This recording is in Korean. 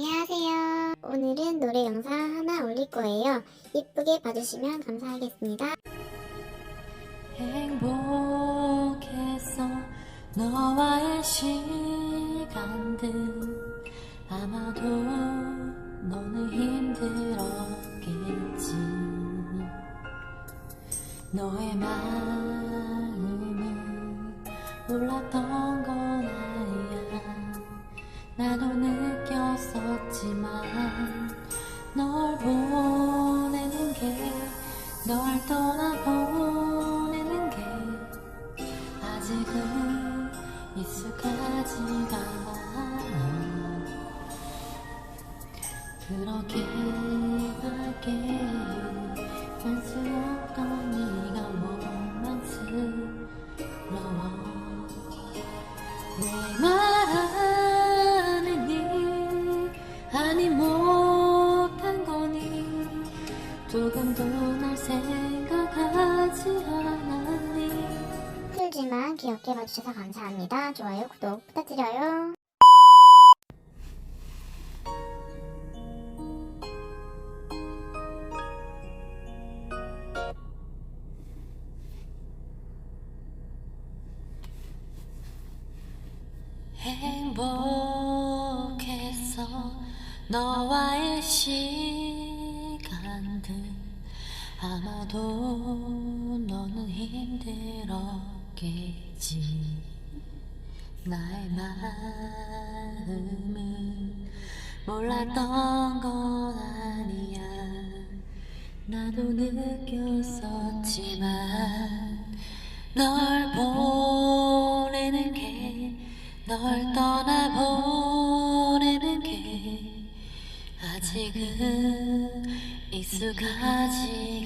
안녕하세요. 오늘은 노래 영상 하나 올릴 거예요. 이쁘게 봐주시면 감사하겠습니다. 행복했어 너와의 시간들 아마도 너는 힘들었겠지 너의 마음은 몰랐던 건 아니야 나도 느 널 떠나보내는 게 아직은 익숙하지가 않아. 그렇게 밝게 할수 없던 네가 원망스러워. 왜말안 했니 아니 거니 조금도 날 생각하지 않았니 힘들지만 귀엽게 봐주셔서 감사합니다. 좋아요, 구독 부탁드려요. 행복했어 너와의 시간들 아마도 너는 힘들었겠지. 나의 마음은 몰랐던 건 아니야. 나도 느꼈었지만 널 보내는 게 널 떠나 보내는 게 아직은 익숙하지가